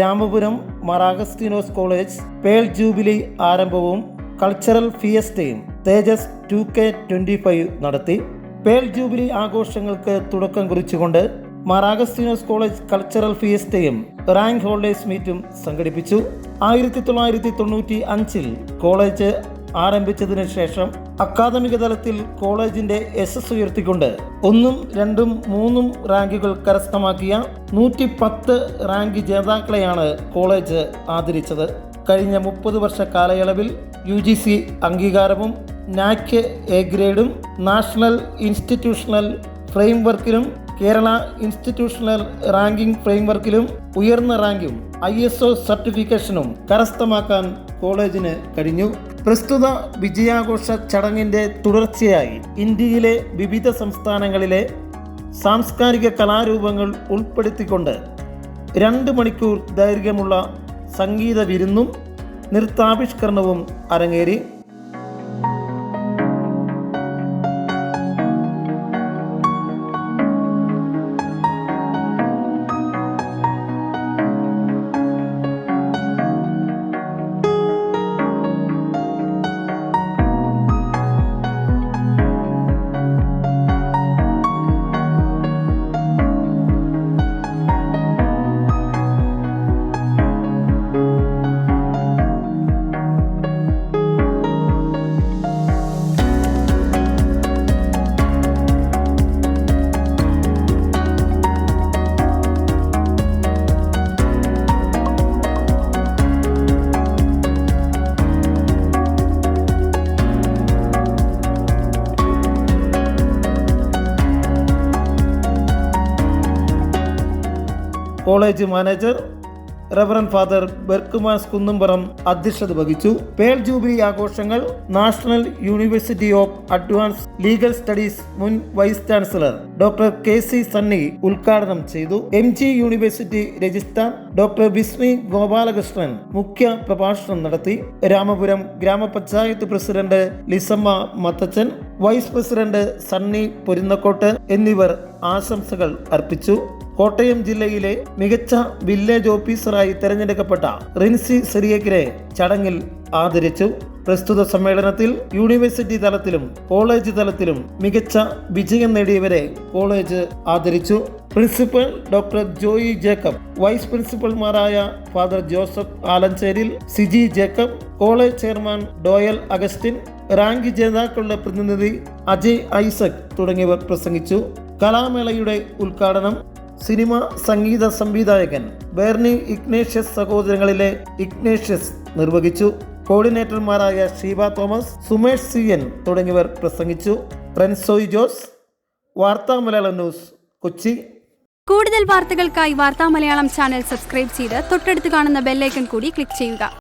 Ramapuram Mar Augustinose college pearl jubilee ആരംഭവും cultural ഫിയസ്റ്റയും Thejas two K twenty five നടത്തി. Pearl jubilee ആഘോഷങ്ങൾക്ക് തുടക്കം കുറിച്ചുകൊണ്ട് Mar Augustinose college cultural ഫിയസ്റ്റയും rank holders മീറ്റും സംഘടിപ്പിച്ചു. ആയിരത്തി തൊള്ളായിരത്തി തൊണ്ണൂറ്റി അഞ്ചിൽ കോളേജ് ആരംഭിച്ചതിന് ശേഷം അക്കാദമിക തലത്തിൽ കോളേജിന്റെ യശസ് ഉയർത്തിക്കൊണ്ട് ഒന്നും രണ്ടും മൂന്നും റാങ്കുകൾ കരസ്ഥമാക്കിയ നൂറ്റി പത്ത് റാങ്ക് ജേതാക്കളെയാണ് കോളേജ് ആദരിച്ചത്. കഴിഞ്ഞ മുപ്പത് വർഷ കാലയളവിൽ യു ജി സി അംഗീകാരവും നാക്ക് എ ഗ്രേഡും നാഷണൽ ഇൻസ്റ്റിറ്റ്യൂഷണൽ ഫ്രെയിംവർക്കിലും കേരള ഇൻസ്റ്റിറ്റ്യൂഷണൽ റാങ്കിംഗ് ഫ്രെയിംവർക്കിലും ഉയർന്ന റാങ്കും ഐ എസ് ഒ സർട്ടിഫിക്കേഷനും കരസ്ഥമാക്കാൻ കോളേജിന് കഴിഞ്ഞു. പ്രസ്തുത വിജയാഘോഷ ചടങ്ങിന്റെ തുടർച്ചയായി ഇന്ത്യയിലെ വിവിധ സംസ്ഥാനങ്ങളിലെ സാംസ്കാരിക കലാരൂപങ്ങൾ ഉൾപ്പെടുത്തിക്കൊണ്ട് രണ്ട് മണിക്കൂർ ദൈർഘ്യമുള്ള സംഗീത വിരുന്നും നൃത്താവിഷ്കരണവും അരങ്ങേറി. College manager reverend father Berchmans Kunnumpuram അധ്യക്ഷത വഹിച്ചു. പേൾ ജൂബിലി ആഘോഷങ്ങൾ national university of advance legal studies മുൻ vice chancellor doctor K C Sunny ഉദ്ഘാടനം ചെയ്തു. M G university registrar doctor Vismi Gopalakrishnan മുഖ്യ പ്രഭാഷണം നടത്തി. രാമപുരം ഗ്രാമപഞ്ചായത്ത് president Lissamma Mathachan vice president Sunny Porunnakottu എന്നിവർ ആശംസകൾ അർപ്പിച്ചു. കോട്ടയം ജില്ലയിലെ മികച്ച വില്ലേജ് ഓഫീസറായി തെരഞ്ഞെടുക്കപ്പെട്ട റിൻസി സെറിയക്കിനെ ചടങ്ങിൽ ആദരിച്ചു. പ്രസ്തുത സമ്മേളനത്തിൽ യൂണിവേഴ്സിറ്റി തലത്തിലും കോളേജ് തലത്തിലും മികച്ച വിജയം നേടിയവരെ കോളേജ് ആദരിച്ചു. Principal doctor Joy Jacob vice പ്രിൻസിപ്പൽമാരായ father Joseph Alancheril Siji Jacob college chairman Doyal Augustine rank ജേതാക്കളുടെ പ്രതിനിധി അജയ് ഐസക് തുടങ്ങിയവർ പ്രസംഗിച്ചു. കലാമേളയുടെ ഉദ്ഘാടനം സിനിമ സംഗീത സംവിധായകൻ ബേർണി ഇഗ്നേഷ്യസ് സഹോദരങ്ങളിലെ ഇഗ്നേഷ്യസ് നിർവഹിച്ചു. കോർഡിനേറ്റർമാരായ ഷീബ തോമസ് സുമേഷ് സി എൻ തുടങ്ങിയവർ പ്രസംഗിച്ചു. റെൻസോയ് ജോസ് വാർത്താ മലയാളം ന്യൂസ് കൊച്ചി. കൂടുതൽ വാർത്തകൾക്കായി വാർത്താ മലയാളം ചാനൽ സബ്സ്ക്രൈബ് ചെയ്ത് തൊട്ടടുത്ത് കാണുന്ന ബെല്ലൈക്കൺ കൂടി ക്ലിക്ക് ചെയ്യുക.